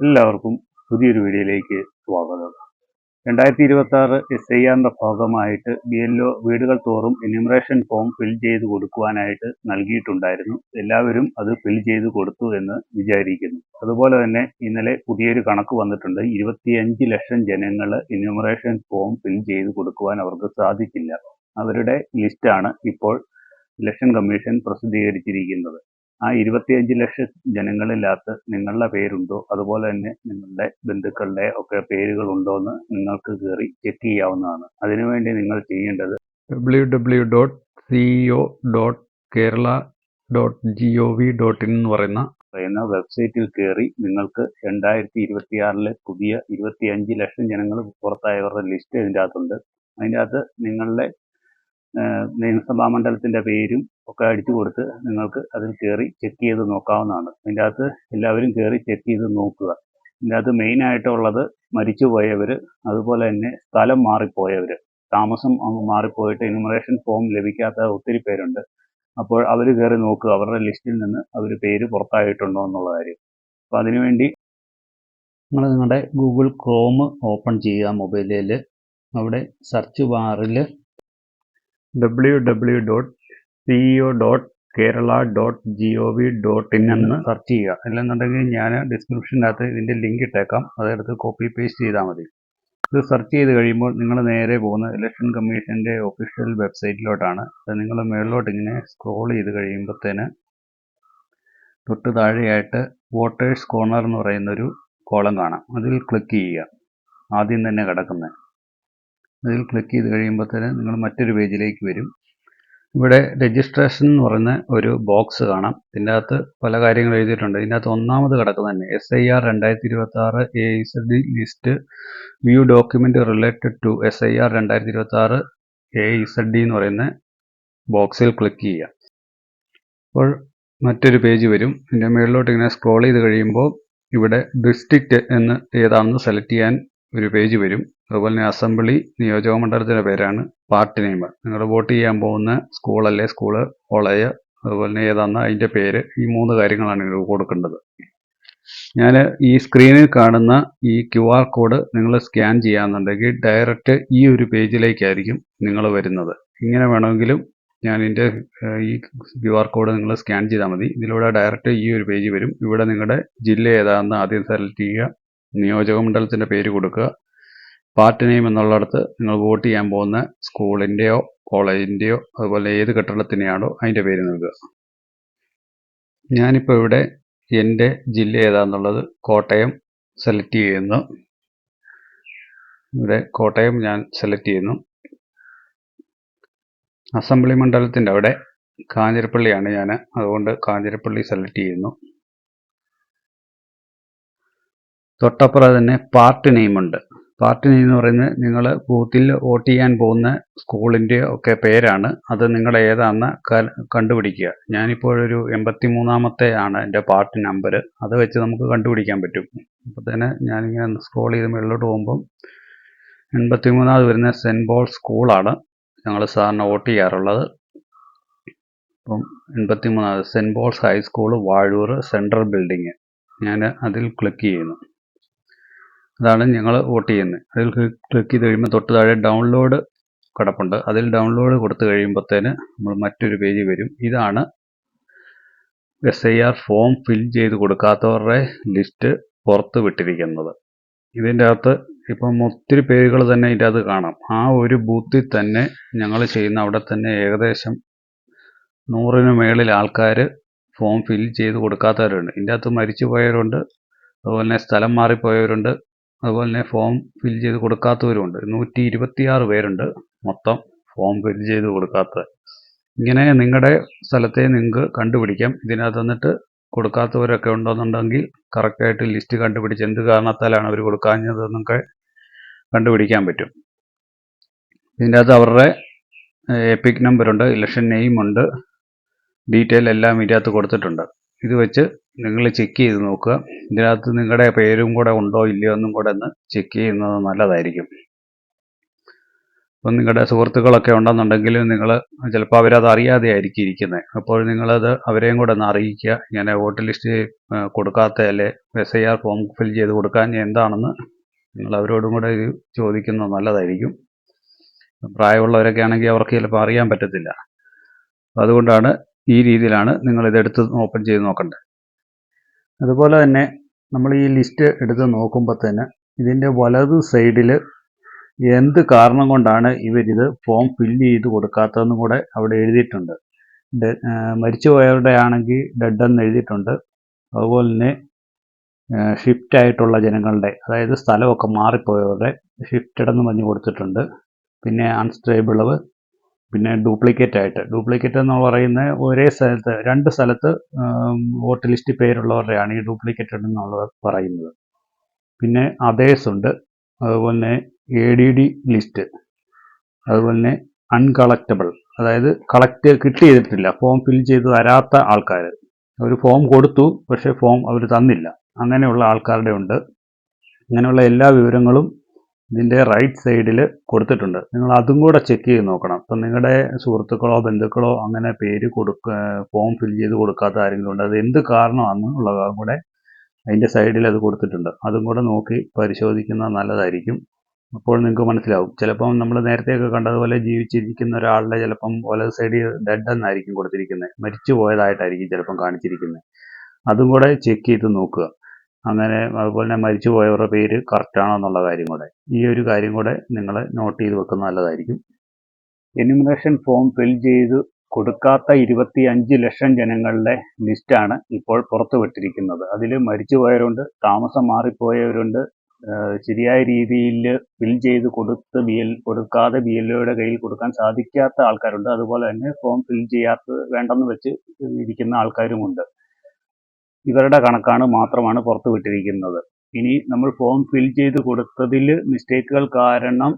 എല്ലാവർക്കും പുതിയൊരു വീഡിയോയിലേക്ക് സ്വാഗതം. രണ്ടായിരത്തി ഇരുപത്തി ആറ് എസ് ഐ ആറിന്റെ ഭാഗമായിട്ട് ബി എൽ ഒ വീടുകൾ തോറും എന്യൂമറേഷൻ ഫോം ഫിൽ ചെയ്ത് കൊടുക്കുവാനായിട്ട് നൽകിയിട്ടുണ്ടായിരുന്നു. എല്ലാവരും അത് ഫിൽ ചെയ്ത് കൊടുത്തു എന്ന് വിചാരിക്കുന്നു. അതുപോലെ തന്നെ ഇന്നലെ പുതിയൊരു കണക്ക് വന്നിട്ടുണ്ട്. ഇരുപത്തിയഞ്ച് ലക്ഷം ജനങ്ങൾ എന്യൂമറേഷൻ ഫോം ഫിൽ ചെയ്ത് കൊടുക്കുവാൻ അവർക്ക് സാധിക്കില്ല. അവരുടെ ലിസ്റ്റാണ് ഇപ്പോൾ ഇലക്ഷൻ കമ്മീഷൻ പ്രസിദ്ധീകരിച്ചിരിക്കുന്നത്. ആ ഇരുപത്തിയഞ്ച് ലക്ഷം ജനങ്ങളില്ലാത്ത നിങ്ങളുടെ പേരുണ്ടോ? അതുപോലെ തന്നെ നിങ്ങളുടെ ബന്ധുക്കളുടെ ഒക്കെ പേരുകൾ ഉണ്ടോ എന്ന് നിങ്ങൾക്ക് കയറി ചെക്ക് ചെയ്യാവുന്നതാണ്. അതിനുവേണ്ടി നിങ്ങൾ ചെയ്യേണ്ടത് W W dot CEO dot Kerala dot G O V dot in എന്ന് പറയുന്ന പറയുന്ന വെബ്സൈറ്റിൽ കയറി നിങ്ങൾക്ക് രണ്ടായിരത്തി ഇരുപത്തിയാറിലെ പുതിയ ഇരുപത്തിയഞ്ച് ലക്ഷം ജനങ്ങൾ പുറത്തായവരുടെ ലിസ്റ്റ് ഇതിന്റെ അകത്തുണ്ട്. അതിന്റെ അകത്ത് നിങ്ങളുടെ നിയമസഭാ മണ്ഡലത്തിന്റെ പേരും ഒക്കെ അടിച്ചു കൊടുത്ത് നിങ്ങൾക്ക് അതിൽ കയറി ചെക്ക് ചെയ്ത് നോക്കാവുന്നതാണ്. അതിന്റെ അകത്ത് എല്ലാവരും കയറി ചെക്ക് ചെയ്ത് നോക്കുക. ഇതിന്റെ അകത്ത് മെയിനായിട്ടുള്ളത് മരിച്ചുപോയവർ അതുപോലെ തന്നെ സ്ഥലം മാറിപ്പോയവർ താമസം മാറിപ്പോയിട്ട് ഇനുമറേഷൻ ഫോം ലഭിക്കാത്ത ഒത്തിരി പേരുണ്ട്. അപ്പോൾ അവർ കയറി നോക്കുക. അവരുടെ ലിസ്റ്റിൽ നിന്ന് അവർ പേര് പുറത്തായിട്ടുണ്ടോ എന്നുള്ള കാര്യം. അപ്പോൾ അതിനുവേണ്ടി നിങ്ങൾ നിങ്ങളുടെ ഗൂഗിൾ ക്രോം ഓപ്പൺ ചെയ്യുക മൊബൈലിൽ അവിടെ സെർച്ച് ബാറിൽ W W dot CEO dot Kerala dot G O V dot in എന്ന് സെർച്ച് ചെയ്യുക. അല്ലെന്നുണ്ടെങ്കിൽ ഞാൻ ഡിസ്ക്രിപ്ഷനകത്ത് ഇതിന്റെ ലിങ്ക് ഇട്ടേക്കാം. അതെടുത്ത് കോപ്പി പേസ്റ്റ് ചെയ്താൽ മതി. ഇത് സെർച്ച് ചെയ്ത് കഴിയുമ്പോൾ നിങ്ങൾ നേരെ പോകുന്ന ഇലക്ഷൻ കമ്മീഷന്റെ ഒഫീഷ്യൽ വെബ്സൈറ്റിലോട്ടാണ് അത് നിങ്ങൾ മുകളിലോട്ട് ഇങ്ങനെ സ്ക്രോൾ ചെയ്ത് കഴിയുമ്പോഴത്തേന് തൊട്ട് താഴെയായിട്ട് വോട്ടേഴ്സ് കോർണർ എന്ന് പറയുന്നൊരു കോളം കാണാം. അതിൽ ക്ലിക്ക് ചെയ്യുക. ആദ്യം തന്നെ കിടക്കുന്നത് അതിൽ ക്ലിക്ക് ചെയ്ത് കഴിയുമ്പോഴത്തേന് നിങ്ങൾ മറ്റൊരു പേജിലേക്ക് വരും. ഇവിടെ രജിസ്ട്രേഷൻ എന്ന് പറയുന്ന ഒരു ബോക്സ് കാണാം. ഇതിന്റെ അകത്ത് പല കാര്യങ്ങൾ എഴുതിയിട്ടുണ്ട്. ഇതിന്റെ അകത്ത് ഒന്നാമത് കിടക്കുന്നത് തന്നെ എസ് ഐ ആർ രണ്ടായിരത്തി ഇരുപത്തി ആറ് A Z D list view document related to S I R രണ്ടായിരത്തി ഇരുപത്തി ആറ് എ ഇസഡ് ഡി എന്ന് പറയുന്ന ബോക്സിൽ ക്ലിക്ക് ചെയ്യുക. അപ്പോൾ മറ്റൊരു പേജ് വരും. ഇതിന്റെ മുകളിലോട്ട് ഇങ്ങനെ സ്ക്രോൾ ചെയ്ത് കഴിയുമ്പോൾ ഇവിടെ ഡിസ്ട്രിക്റ്റ് എന്ന് ഏതാണെന്ന് സെലക്ട് ചെയ്യാൻ ഒരു പേജ് വരും. അതുപോലെ തന്നെ അസംബ്ലി നിയോജക മണ്ഡലത്തിന്റെ പേരാണ് പാർട്ടി നെയിം. നിങ്ങൾ വോട്ട് ചെയ്യാൻ പോകുന്ന സ്കൂളല്ലേ സ്കൂൾ കോളേജ് അതുപോലെ തന്നെ ഏതാണെന്ന് അതിന്റെ പേര്. ഈ മൂന്ന് കാര്യങ്ങളാണ് നിങ്ങൾ കൊടുക്കേണ്ടത്. ഞാൻ ഈ സ്ക്രീനിൽ കാണുന്ന ഈ ക്യു ആർ കോഡ് നിങ്ങൾ സ്കാൻ ചെയ്യാന്നുണ്ടെങ്കിൽ ഡയറക്റ്റ് ഈ ഒരു പേജിലേക്കായിരിക്കും നിങ്ങൾ വരുന്നത്. ഇങ്ങനെ വേണമെങ്കിലും ഞാൻ ഇതിന്റെ ഈ ക്യു ആർ കോഡ് നിങ്ങൾ സ്കാൻ ചെയ്താൽ മതി. ഇതിലൂടെ ഡയറക്റ്റ് ഈ ഒരു പേജ് വരും. ഇവിടെ നിങ്ങളുടെ ജില്ല ഏതാണെന്ന് ആദ്യം സെലക്ട് ചെയ്യുക. നിയോജക മണ്ഡലത്തിന്റെ പേര് കൊടുക്കുക. പാർട്ടി നെയിം എന്നുള്ളിടത്ത് നിങ്ങൾ വോട്ട് ചെയ്യാൻ പോകുന്ന സ്കൂളിന്റെയോ കോളേജിന്റെയോ അതുപോലെ ഏത് കെട്ടിടത്തിനെയാണോ അതിന്റെ പേര് നൽകുക. ഞാനിപ്പോൾ ഇവിടെ എന്റെ ജില്ല ഏതാന്നുള്ളത് കോട്ടയം സെലക്ട് ചെയ്യുന്നു. ഇവിടെ കോട്ടയം ഞാൻ സെലക്ട് ചെയ്യുന്നു. അസംബ്ലി മണ്ഡലത്തിന്റെ അവിടെ കാഞ്ഞിരപ്പള്ളിയാണ് ഞാൻ. അതുകൊണ്ട് കാഞ്ഞിരപ്പള്ളി സെലക്ട് ചെയ്യുന്നു. തൊട്ടപ്പുറം തന്നെ പാർട്ടി നെയിമുണ്ട് പാർട്ടി നെയിം എന്ന് പറയുന്നത് നിങ്ങൾ ബൂത്തിൽ വോട്ട് ചെയ്യാൻ പോകുന്ന സ്കൂളിന്റെ ഒക്കെ പേരാണ്. അത് നിങ്ങൾ ഏതാണെന്ന് കണ്ടുപിടിക്കുക. ഞാനിപ്പോഴൊരു എൺപത്തി മൂന്നാമത്തെ ആണ് എന്റെ പാർട്ടി നമ്പർ അത് വെച്ച് നമുക്ക് കണ്ടുപിടിക്കാൻ പറ്റും. അപ്പോൾ തന്നെ ഞാനിങ്ങനെ സ്ക്രോൾ ചെയ്ത് മുകളിലോട്ട് പോകുമ്പം എൺപത്തി മൂന്നാമത് വരുന്ന സെന്റ് പോൾ സ്കൂളാണ് ഞങ്ങൾ സാറിന് വോട്ട് ചെയ്യാറുള്ളത്. അപ്പം എൺപത്തി മൂന്നാമത് saint Paul's high school Vazhoor central building. ഞാൻ അതിൽ ക്ലിക്ക് ചെയ്യുന്നു. അതാണ് ഞങ്ങൾ വോട്ട് ചെയ്യുന്നത്. അതിൽ ക്ലിക്ക് ചെയ്ത് കഴിയുമ്പോൾ തൊട്ട് താഴെ ഡൗൺലോഡ് കിടപ്പുണ്ട്. അതിൽ ഡൗൺലോഡ് കൊടുത്തു കഴിയുമ്പോഴത്തേന് നമ്മൾ മറ്റൊരു പേജ് വരും. ഇതാണ് S I R form fill ചെയ്ത് കൊടുക്കാത്തവരുടെ ലിസ്റ്റ് പുറത്ത് വിട്ടിരിക്കുന്നത്. ഇതിന്റെ അകത്ത് ഇപ്പം ഒത്തിരി പേരുകൾ തന്നെ ഇതിന്റെ അത് കാണാം. ആ ഒരു ബൂത്തിൽ തന്നെ ഞങ്ങൾ ചെയ്യുന്ന അവിടെ തന്നെ ഏകദേശം നൂറിന് മേളിൽ ആൾക്കാർ ഫോം ഫിൽ ചെയ്ത് കൊടുക്കാത്തവരുണ്ട്. ഇതിന്റെ അകത്ത് മരിച്ചു പോയവരുണ്ട് അതുപോലെ തന്നെ സ്ഥലം മാറിപ്പോയവരുണ്ട്. അതുപോലെ തന്നെ ഫോം ഫിൽ ചെയ്ത് കൊടുക്കാത്തവരുമുണ്ട്. നൂറ്റി ഇരുപത്തിയാറ് പേരുണ്ട് മൊത്തം ഫോം ഫിൽ ചെയ്ത് കൊടുക്കാത്തത് ഇങ്ങനെ നിങ്ങളുടെ സ്ഥലത്തെ നിങ്ങൾക്ക് കണ്ടുപിടിക്കാം. ഇതിനകത്ത് വന്നിട്ട് കൊടുക്കാത്തവരൊക്കെ ഉണ്ടെന്നുണ്ടെങ്കിൽ കറക്റ്റായിട്ട് ലിസ്റ്റ് കണ്ടുപിടിച്ച് എന്ത് കാരണത്താലാണ് അവർ കൊടുക്കാഞ്ഞതെന്നൊക്കെ കണ്ടുപിടിക്കാൻ പറ്റും. ഇതിന്റെ അകത്ത് അവരുടെ എപ്പിക് നമ്പറുണ്ട് ഇലക്ഷൻ നെയിമുണ്ട് ഡീറ്റെയിൽ എല്ലാം ഇതിനകത്ത് കൊടുത്തിട്ടുണ്ട്. ഇത് വെച്ച് നിങ്ങൾ ചെക്ക് ചെയ്ത് നോക്കുക. ഇതിനകത്ത് നിങ്ങളുടെ പേരും കൂടെ ഉണ്ടോ ഇല്ലയോ എന്നും കൂടെ ഒന്ന് ചെക്ക് ചെയ്യുന്നത് നല്ലതായിരിക്കും. ഇപ്പം നിങ്ങളുടെ സുഹൃത്തുക്കളൊക്കെ ഉണ്ടെന്നുണ്ടെങ്കിൽ നിങ്ങൾ ചിലപ്പോൾ അവരത് അറിയാതെ ആയിരിക്കും ഇരിക്കുന്നത് അപ്പോൾ നിങ്ങളത് അവരെയും കൂടെ ഒന്ന് അറിയിക്കുക. ഇങ്ങനെ വോട്ട് ലിസ്റ്റ് കൊടുക്കാത്ത അല്ലെ S I R form fill ചെയ്ത് കൊടുക്കാൻ എന്താണെന്ന് നിങ്ങൾ അവരോടും കൂടെ ഇത് ചോദിക്കുന്നത് നല്ലതായിരിക്കും. പ്രായമുള്ളവരൊക്കെ ആണെങ്കിൽ അവർക്ക് ചിലപ്പോൾ അറിയാൻ പറ്റത്തില്ല. അതുകൊണ്ടാണ് ഈ രീതിയിലാണ് നിങ്ങൾ ഇതെടുത്ത് ഓപ്പൺ ചെയ്ത് നോക്കേണ്ടത് അതുപോലെ തന്നെ നമ്മൾ ഈ ലിസ്റ്റ് എടുത്ത് നോക്കുമ്പോൾ തന്നെ ഇതിന്റെ വലത് സൈഡിൽ എന്ത് കാരണം കൊണ്ടാണ് ഇവരിത് ഫോം ഫില്ല് ചെയ്ത് കൊടുക്കാത്തതെന്നും കൂടെ അവിടെ എഴുതിയിട്ടുണ്ട്. മരിച്ചുപോയവരുടെ ആണെങ്കിൽ ഡെഡ് എന്ന് എഴുതിയിട്ടുണ്ട്. അതുപോലെ തന്നെ ഷിഫ്റ്റ് ആയിട്ടുള്ള ജനങ്ങളുടെ അതായത് സ്ഥലമൊക്കെ മാറിപ്പോയവരുടെ ഷിഫ്റ്റഡ് എന്ന് പറഞ്ഞ് കൊടുത്തിട്ടുണ്ട്. പിന്നെ അൺസ്റ്റേബിളവ് പിന്നെ ഡ്യൂപ്ലിക്കേറ്റ് ആയിട്ട്. ഡ്യൂപ്ലിക്കേറ്റ് എന്ന് പറയുന്നത് ഒരേ സ്ഥലത്ത് രണ്ട് സ്ഥലത്ത് വോട്ട് ലിസ്റ്റ് പേരുള്ളവരുടെയാണ് ഈ ഡ്യൂപ്ലിക്കേറ്റ് എന്നുള്ളത് പറയുന്നത്. പിന്നെ അതേഴ്സ് ഉണ്ട്. അതുപോലെ എ ഡി ഡി ലിസ്റ്റ് അതുപോലെ അൺകളക്റ്റബിൾ അതായത് കളക്ട് കിട്ടി ചെയ്തിട്ടില്ല. ഫോം ഫിൽ ചെയ്ത് തരാത്ത ആൾക്കാർ അവർ ഫോം കൊടുത്തു പക്ഷേ ഫോം അവർ തന്നില്ല. അങ്ങനെയുള്ള ആൾക്കാരുടെ ഉണ്ട്. അങ്ങനെയുള്ള എല്ലാ വിവരങ്ങളും ഇതിന്റെ റൈറ്റ് സൈഡിൽ കൊടുത്തിട്ടുണ്ട്. നിങ്ങൾ അതും കൂടെ ചെക്ക് ചെയ്ത് നോക്കണം. ഇപ്പം നിങ്ങളുടെ സുഹൃത്തുക്കളോ ബന്ധുക്കളോ അങ്ങനെ പേര് കൊടുക്ക ഫോം ഫിൽ ചെയ്ത് കൊടുക്കാത്ത ആരെങ്കിലും ഉണ്ട്. അത് എന്ത് കാരണമാണെന്നുള്ളതും കൂടെ അതിന്റെ സൈഡിൽ അത് കൊടുത്തിട്ടുണ്ട്. അതും കൂടെ നോക്കി പരിശോധിക്കുന്നത് നല്ലതായിരിക്കും. അപ്പോൾ നിങ്ങൾക്ക് മനസ്സിലാവും. ചിലപ്പം നമ്മൾ നേരത്തെയൊക്കെ കണ്ടതുപോലെ ജീവിച്ചിരിക്കുന്ന ഒരാളുടെ ചിലപ്പം വലത് സൈഡിൽ ഡെഡ് എന്നായിരിക്കും കൊടുത്തിരിക്കുന്നത്. മരിച്ചു പോയതായിട്ടായിരിക്കും ചിലപ്പം കാണിച്ചിരിക്കുന്നത്. അതും കൂടെ ചെക്ക് ചെയ്ത് നോക്കുക. അങ്ങനെ അതുപോലെ തന്നെ മരിച്ചു പോയവരുടെ പേര് കറക്റ്റ് ആണോ എന്നുള്ള കാര്യം കൂടെ ഈ ഒരു കാര്യം കൂടെ നിങ്ങൾ നോട്ട് ചെയ്ത് വെക്കുന്ന നല്ലതായിരിക്കും. എനുമിനേഷൻ ഫോം ഫിൽ ചെയ്ത് കൊടുക്കാത്ത ഇരുപത്തി അഞ്ച് ലക്ഷം ജനങ്ങളുടെ ലിസ്റ്റാണ് ഇപ്പോൾ പുറത്തുവിട്ടിരിക്കുന്നത്. അതിൽ മരിച്ചുപോയവരുണ്ട് താമസം മാറിപ്പോയവരുണ്ട്. ശരിയായ രീതിയിൽ ഫിൽ ചെയ്ത് കൊടുത്ത് ബി എൽ കൊടുക്കാതെ ബി എൽ ഒയുടെ കയ്യിൽ കൊടുക്കാൻ സാധിക്കാത്ത ആൾക്കാരുണ്ട്. അതുപോലെ തന്നെ ഫോം ഫിൽ ചെയ്യാത്ത വേണ്ടെന്ന് വെച്ച് ഇരിക്കുന്ന ആൾക്കാരുമുണ്ട്. ഇവരുടെ കണക്കാണ് മാത്രമാണ് പുറത്തു വിട്ടിരിക്കുന്നത്. ഇനി നമ്മൾ ഫോം ഫിൽ ചെയ്ത് കൊടുത്തതിൽ മിസ്റ്റേക്കുകൾ കാരണം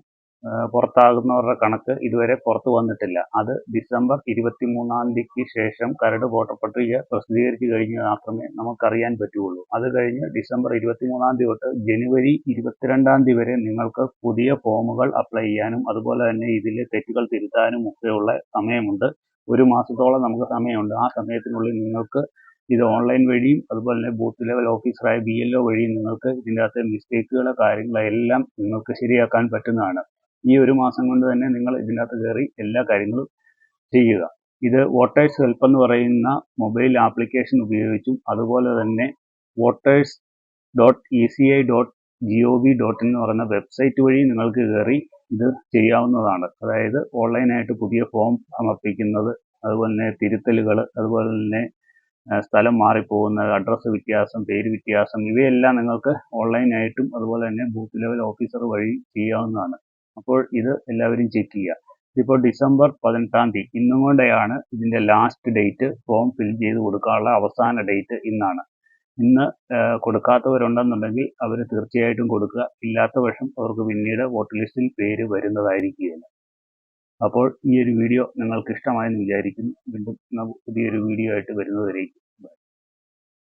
പുറത്താകുന്നവരുടെ കണക്ക് ഇതുവരെ പുറത്തു വന്നിട്ടില്ല. അത് ഡിസംബർ ഇരുപത്തി മൂന്നാം തീയതിക്ക് ശേഷം കരട് വോട്ടർ പട്ടിക പ്രസിദ്ധീകരിച്ചു കഴിഞ്ഞ് മാത്രമേ നമുക്കറിയാൻ പറ്റുകയുള്ളൂ. അത് കഴിഞ്ഞ് ഡിസംബർ ഇരുപത്തി മൂന്നാം തീയതി തൊട്ട് ജനുവരി ഇരുപത്തിരണ്ടാം തീയതി വരെ നിങ്ങൾക്ക് പുതിയ ഫോമുകൾ അപ്ലൈ ചെയ്യാനും അതുപോലെ തന്നെ ഇതിൽ തെറ്റുകൾ തിരുത്താനും ഒക്കെയുള്ള സമയമുണ്ട്. ഒരു മാസത്തോളം നമുക്ക് സമയമുണ്ട്. ആ സമയത്തിനുള്ളിൽ നിങ്ങൾക്ക് ഇത് ഓൺലൈൻ വഴിയും അതുപോലെ തന്നെ ബൂത്ത് ലെവൽ ഓഫീസറായ ബി എൽ ഒ വഴിയും നിങ്ങൾക്ക് ഇതിന്റെ അകത്തെ മിസ്റ്റേക്കുകളോ കാര്യങ്ങളോ എല്ലാം നിങ്ങൾക്ക് ശരിയാക്കാൻ പറ്റുന്നതാണ്. ഈ ഒരു മാസം കൊണ്ട് തന്നെ നിങ്ങൾ ഇതിന്റെ അകത്ത് കയറി എല്ലാ കാര്യങ്ങളും ചെയ്യുക. ഇത് വോട്ടേഴ്സ് ഹെൽപ്പ് എന്ന് പറയുന്ന മൊബൈൽ ആപ്ലിക്കേഷൻ ഉപയോഗിച്ചും അതുപോലെ തന്നെ voters dot E C I dot G O V dot എന്ന് പറയുന്ന വെബ്സൈറ്റ് വഴി നിങ്ങൾക്ക് കയറി ഇത് ചെയ്യാവുന്നതാണ്. അതായത് ഓൺലൈനായിട്ട് പുതിയ ഫോം സമർപ്പിക്കുന്നത് അതുപോലെ തന്നെ തിരുത്തലുകൾ അതുപോലെ തന്നെ സ്ഥലം മാറിപ്പോകുന്നത് അഡ്രസ്സ് വ്യത്യാസം പേര് വ്യത്യാസം ഇവയെല്ലാം നിങ്ങൾക്ക് ഓൺലൈനായിട്ടും അതുപോലെ തന്നെ ബൂത്ത് ലെവൽ ഓഫീസർ വഴി ചെയ്യാവുന്നതാണ്. അപ്പോൾ ഇത് എല്ലാവരും ചെക്ക് ചെയ്യുക. ഇതിപ്പോൾ ഡിസംബർ പതിനെട്ടാം തീയതി. ഇന്നും കൊണ്ടെയാണ് ഇതിന്റെ ലാസ്റ്റ് ഡേറ്റ് ഫോം ഫിൽ ചെയ്ത് കൊടുക്കാനുള്ള അവസാന ഡേറ്റ് ഇന്നാണ്. ഇന്ന് കൊടുക്കാത്തവരുണ്ടെന്നുണ്ടെങ്കിൽ അവർ തീർച്ചയായിട്ടും കൊടുക്കുക. ഇല്ലാത്ത പക്ഷം അവർക്ക് പിന്നീട് വോട്ട് ലിസ്റ്റിൽ പേര് വരുന്നതായിരിക്കുകയില്ല. അപ്പോൾ ഈ ഒരു വീഡിയോ നിങ്ങൾക്ക് ഇഷ്ടമായെന്ന് വിചാരിക്കുന്നു. വീണ്ടും പുതിയൊരു വീഡിയോ ആയിട്ട് വരുന്നതുവരേക്കും.